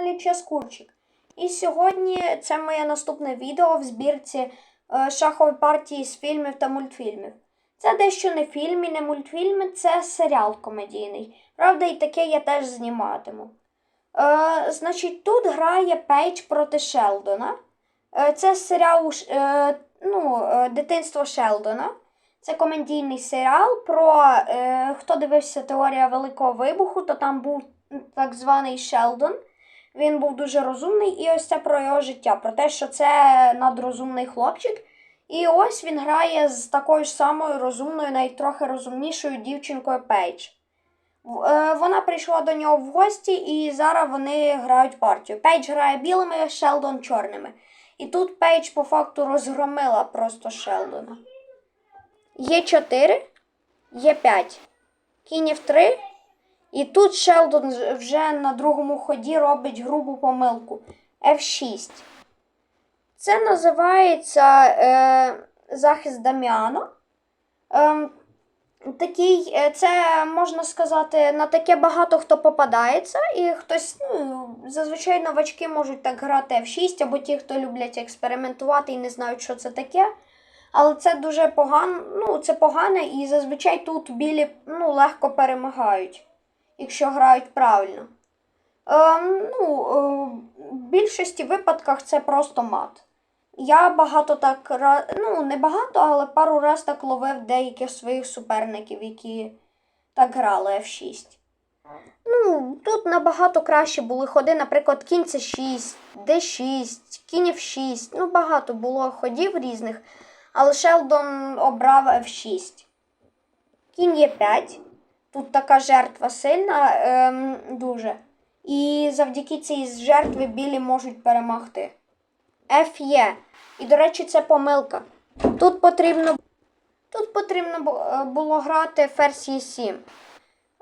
каналі Ческурчик. І сьогодні це моє наступне відео в збірці е, шахової партії з фільмів та мультфільмів. Це дещо не фільм і не мультфільми, це серіал комедійний. Правда, і таке я теж зніматиму. Е, значить, тут грає Пейдж проти Шелдона. Е, це серіал е, ну, е, Дитинство Шелдона. Це комедійний серіал про е, хто дивився теорія Великого Вибуху, то там був так званий Шелдон. Він був дуже розумний, і ось це про його життя, про те, що це надрозумний хлопчик. І ось він грає з такою ж самою розумною, навіть трохи розумнішою дівчинкою Пейдж. Е, Вона прийшла до нього в гості, і зараз вони грають партію. Пейдж грає білими, Шелдон чорними. І тут Пейдж по факту розгромила просто Шелдона. Є 4, є 5. Кінь F3. І тут Шелдон вже на другому ході робить грубу помилку. F6. Це називається е, захист Даміано. Ем, такий, е, це можна сказати, на таке багато хто попадається, і хтось, ну, зазвичай новачки можуть так грати F6, або ті, хто люблять експериментувати і не знають, що це таке. Але це дуже погано, ну, це погане, і зазвичай тут білі ну, легко перемагають, якщо грають правильно. Ем, ну, е, в більшості випадках це просто мат. Я багато так ну, не багато, але пару раз так ловив деяких своїх суперників, які так грали F6. Ну, тут набагато краще були ходи, наприклад, кінь C6, D6, кінь F6. Ну, багато було ходів різних, але Шелдон обрав F6. Кінь Е5. Тут така жертва сильна, ем, дуже. І завдяки цій жертві білі можуть перемогти. F є. І, до речі, це помилка. Тут потрібно, тут потрібно е, було грати ферзь Е7.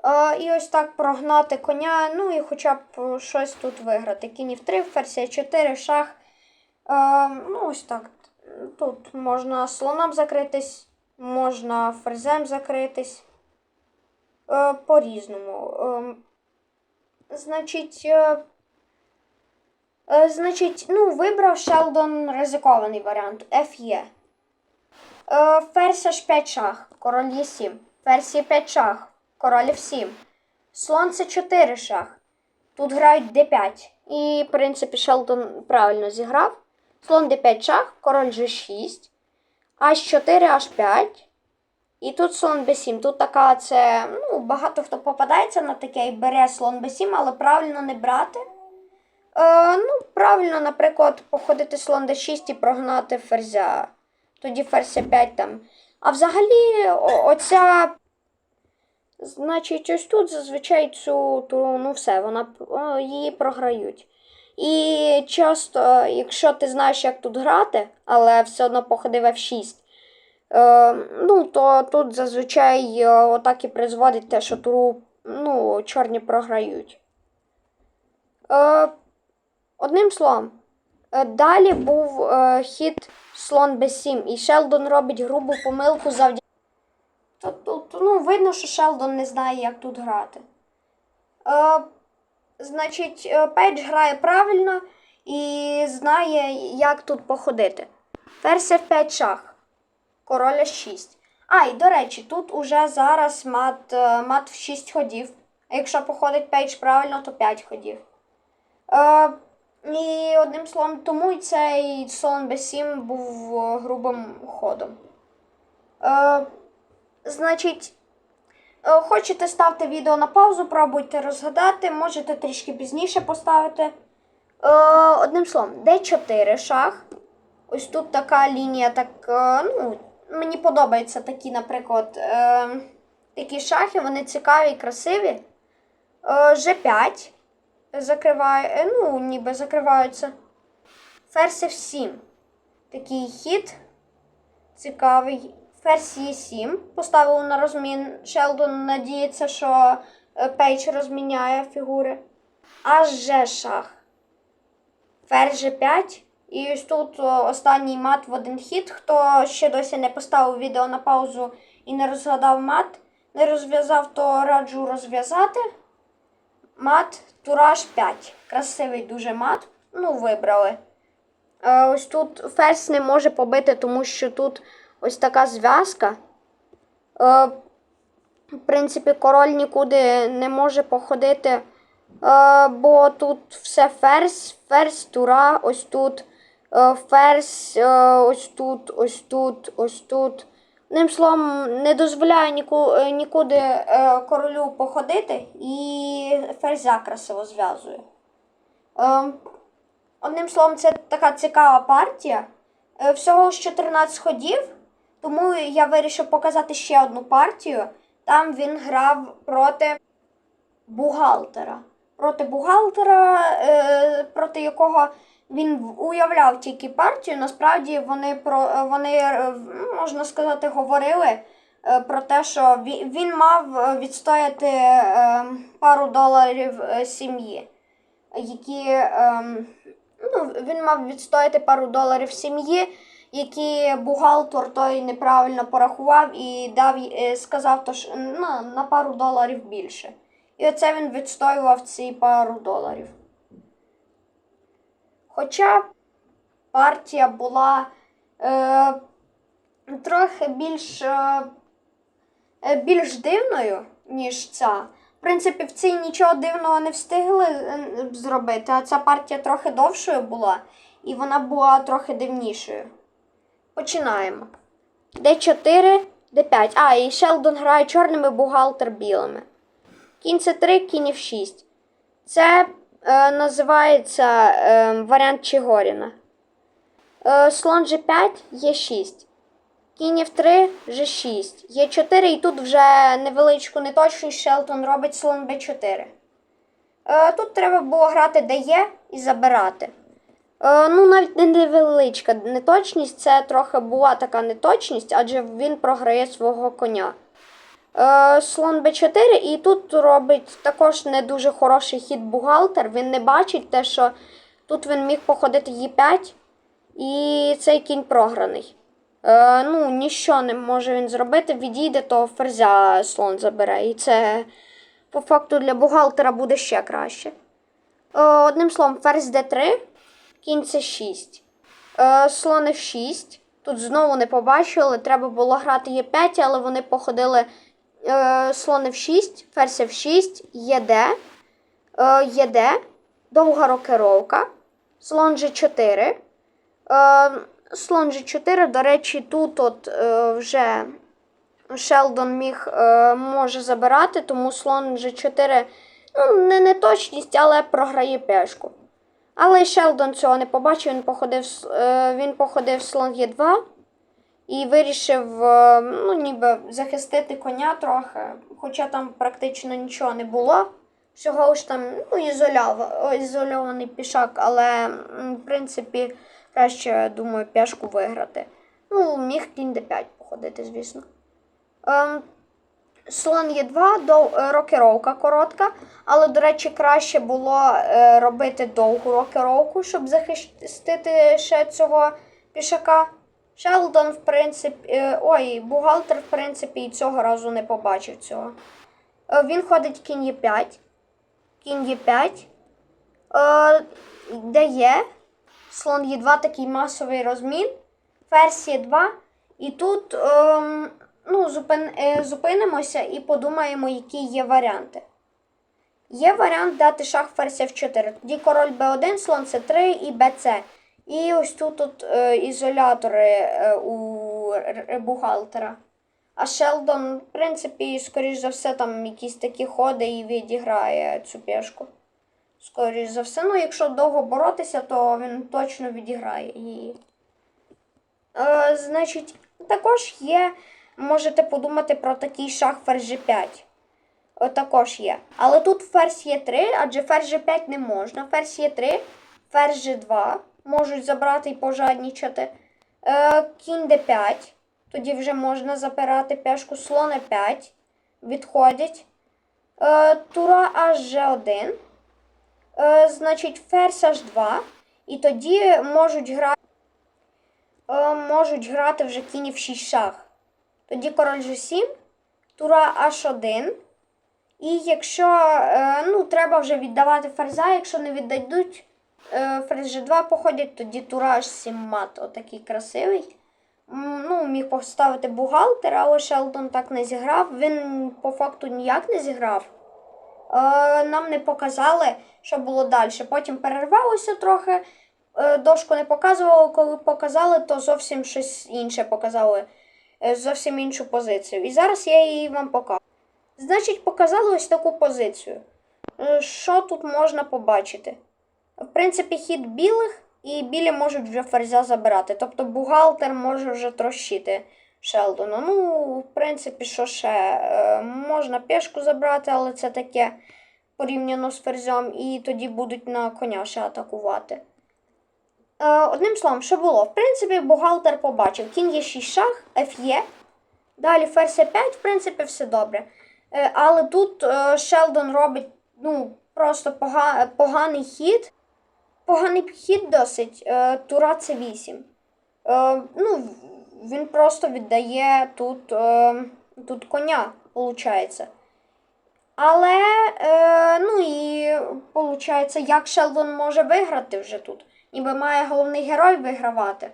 Е, і ось так прогнати коня, ну і хоча б е, щось тут виграти. Кінь F3, ферзь Е4, шах. Е, ну, ось так. Тут можна слоном закритись, можна ферзем закритись. Е, по-різному. Е, значить, е, Е, значить, ну, вибрав Шелдон ризикований варіант. Є. Е, ферзь H5 шах, король Е7. Ферзь Е5 шах, король F7. Слон С4 шах. Тут грають D5. І, в принципі, Шелдон правильно зіграв. Слон D5 шах, король G6. H4, H5. І тут слон b7. Тут така це. Ну, багато хто попадається на таке і бере слон b7, але правильно не брати. Е, ну, правильно, наприклад, походити слон d6 і прогнати ферзя. Тоді ферзь 5 там. А взагалі, о- оця. Значить, ось тут зазвичай цю туру, ну все, вона її програють. І часто, якщо ти знаєш, як тут грати, але все одно походив F6, е, ну, то тут зазвичай е, отак і призводить те, що туру ну, чорні програють. Е, Одним словом, е, далі був е, хід слон b7, і Шелдон робить грубу помилку завдяки. Тут ну, видно, що Шелдон не знає, як тут грати. Е, значить, е, Пейдж грає правильно і знає, як тут походити. Ферзь F5 шах. Король H6. А, і до речі, тут уже зараз мат, е, мат в 6 ходів. А якщо походить Пейдж правильно, то 5 ходів. Е, і одним словом, тому і цей слон b7 був е, грубим ходом. Е, значить, е, хочете ставте відео на паузу, пробуйте розгадати, можете трішки пізніше поставити. Е, одним словом, d4 шах. Ось тут така лінія, так, ну, мені подобаються такі, наприклад, е, такі шахи, вони цікаві і красиві. Е, G5 закриває, е, ну, ніби закриваються. Ферзь F7. Такий хід цікавий. Ферзь Е7. Поставили на розмін. Шелдон надіється, що е, Пейдж розміняє фігури. Аж Ж шах. Ферзь G5. І ось тут останній мат в один хід. Хто ще досі не поставив відео на паузу і не розгадав мат, не розв'язав, то раджу розв'язати. Мат, тураж 5. Красивий дуже мат. Ну, вибрали. Е, ось тут ферзь не може побити, тому що тут ось така зв'язка. Е, в принципі, король нікуди не може походити, е, бо тут все ферзь, ферзь, тура, ось тут, ферзь, е, ось тут, ось тут, ось тут. Одним словом, не дозволяє е, нікуди е, королю походити і ферзя красиво зв'язує. Е, одним словом, це така цікава партія. Е, всього ж 14 ходів, тому я вирішив показати ще одну партію. Там він грав проти бухгалтера. Проти бухгалтера, е, проти якого він уявляв тільки партію. Насправді вони про вони, е, можна сказати, говорили е, про те, що він, мав е, відстояти пару доларів сім'ї, які е, ну, він мав відстояти пару доларів сім'ї, які бухгалтер той неправильно порахував і дав сказав, то, що, ну, на пару доларів більше. І оце він відстоював ці пару доларів. Хоча партія була е, трохи більш, е, е, більш дивною, ніж ця. В принципі, в цій нічого дивного не встигли е, зробити, а ця партія трохи довшою була, і вона була трохи дивнішою. Починаємо. Д4, Д5. А, і Шелдон грає чорними, бухгалтер білими. Кінь С3, кінь F6. Це е, називається е, варіант Чигоріна. Е, слон G5, Е6. Кінь F3, G6. Е4, і тут вже невеличку неточність Шелтон робить слон Б4. Е, тут треба було грати ДЕ є і забирати. Е, ну, навіть не невеличка неточність, це трохи була така неточність, адже він програє свого коня. Е, слон Б4, і тут робить також не дуже хороший хід бухгалтер. Він не бачить те, що тут він міг походити Е5, і цей кінь програний. Е, ну, ніщо не може він зробити, відійде, то ферзя слон забере. І це по факту для бухгалтера буде ще краще. Е, одним словом, ферзь d3, кінь c6. Е, слон f6. Тут знову не побачили, треба було грати Е5, але вони походили слон f6, ферзь f6, ЄД, е, ЄД, довга рокировка, слон g4. Е, слон g4, до речі, тут от е, вже Шелдон міг е, може забирати, тому слон g4 ну, не неточність, але програє пешку. Але Шелдон цього не побачив, він походив, е, він походив слон Е2 і вирішив е, ну, ніби захистити коня трохи, хоча там практично нічого не було. Всього ж там ну, ізольований пішак, але в принципі краще, думаю, пішку виграти. Ну, міг кінь d5 походити, звісно. Ем, Слон є 2 дов, е, рокировка коротка, але, до речі, краще було е, робити довгу рокировку, щоб захистити ще цього пішака. Шелдон, в принципі, е, ой, бухгалтер, в принципі, і цього разу не побачив цього. Е, він ходить кінь є 5. Кінь є 5. Е, де є? Слон є 2 такий масовий розмін. Ферзь є 2. І тут ем, ну, зупин, е, зупинимося і подумаємо, які є варіанти. Є варіант дати шах ферзь F4. Тоді король B1, слон C3 і BC. І ось тут от, е, ізолятори е, у р- бухгалтера. А Шелдон, в принципі, скоріш за все, там якісь такі ходи і відіграє цю пішку. Скоріш за все. Ну, якщо довго боротися, то він точно відіграє її. Е, значить, також є, можете подумати про такий шах ферзь G5. Е, також є. Але тут ферзь є 3, адже ферзь G5 не можна. Ферзь є 3, ферзь G2 можуть забрати і пожаднічати. Е, кінь D5. Тоді вже можна запирати пешку слон E5. Відходять. Е, тура H1. Е, значить, ферзь H2. І тоді можуть грати е, можуть грати вже кінь в 6 шах. Тоді король G7, тура H1 І якщо е, ну, треба вже віддавати ферзя, якщо не віддадуть, е, G2 походять, тоді тураж 7 мат, отакий красивий. Ну, міг поставити бухгалтер, але Шелдон так не зіграв. Він по факту ніяк не зіграв. Е, нам не показали, що було далі. Потім перервалося трохи. Е, дошку не показували, коли показали, то зовсім щось інше показали. Зовсім іншу позицію. І зараз я її вам покажу. Значить, показали ось таку позицію. Що тут можна побачити? В принципі, хід білих, і білі можуть вже ферзя забирати. Тобто бухгалтер може вже трощити Шелдона. Ну, в принципі, що ще? Е, Можна пешку забрати, але це таке порівняно з ферзем, і тоді будуть на коня ще атакувати. Е, Одним словом, що було? В принципі, бухгалтер побачив. Кінь є 6 шах, Ф є. Далі ферзь 5, в принципі, все добре. Е, Але тут Шелдон робить ну, просто пога- поганий хід. Поганий хід досить. Е, Тура це 8. Е, ну, він просто віддає тут, е, тут коня, виходить. Але, ну і виходить, як Шелдон може виграти вже тут? Ніби має головний герой вигравати.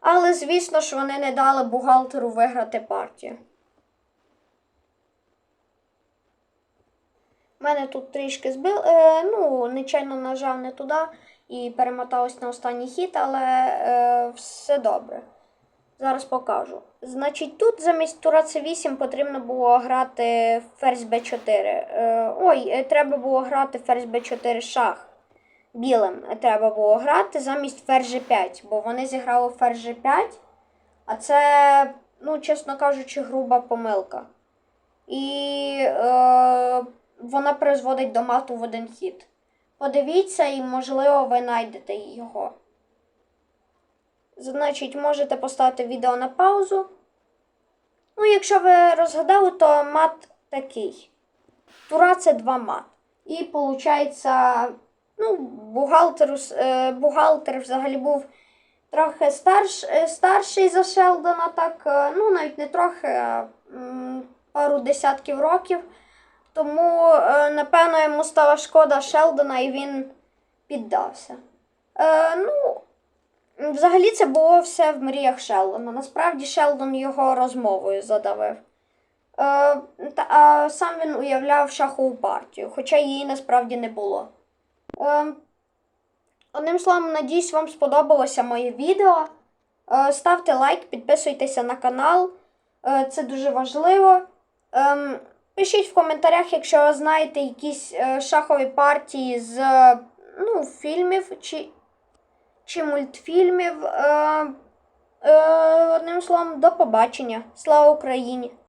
Але, звісно ж, вони не дали бухгалтеру виграти партію. Мене тут трішки збив, е, ну, нечайно нажав не туди і перемоталось на останній хід, але е, все добре. Зараз покажу. Значить, тут замість тура С8 потрібно було грати ферзь Б4. Е, ой, е, треба було грати ферзь Б4 шах. Білим треба було грати замість ферзь G5, бо вони зіграли ферзь G5, а це, ну, чесно кажучи, груба помилка. І е, вона призводить до мату в один хід. Подивіться, і, можливо, ви знайдете його. Значить, можете поставити відео на паузу. Ну, якщо ви розгадали, то мат такий. Тура це два мат. І виходить, ну, бухгалтеру, е, бухгалтер взагалі був трохи старш, е, старший за Шелдона, так, е, ну, навіть не трохи, а пару десятків років. Тому, е, напевно, йому стала шкода Шелдона і він піддався. Е, ну, взагалі це було все в мріях Шелдона. Насправді Шелдон його розмовою задавив. Е, та, а сам він уявляв шахову партію, хоча її насправді не було. Е, одним словом, надіюсь, вам сподобалося моє відео. Е, ставте лайк, підписуйтеся на канал. Е, це дуже важливо. Ем, Пишіть в коментарях, якщо ви знаєте якісь е, шахові партії з е, ну, фільмів чи, чи мультфільмів. Е, е, одним словом, до побачення. Слава Україні!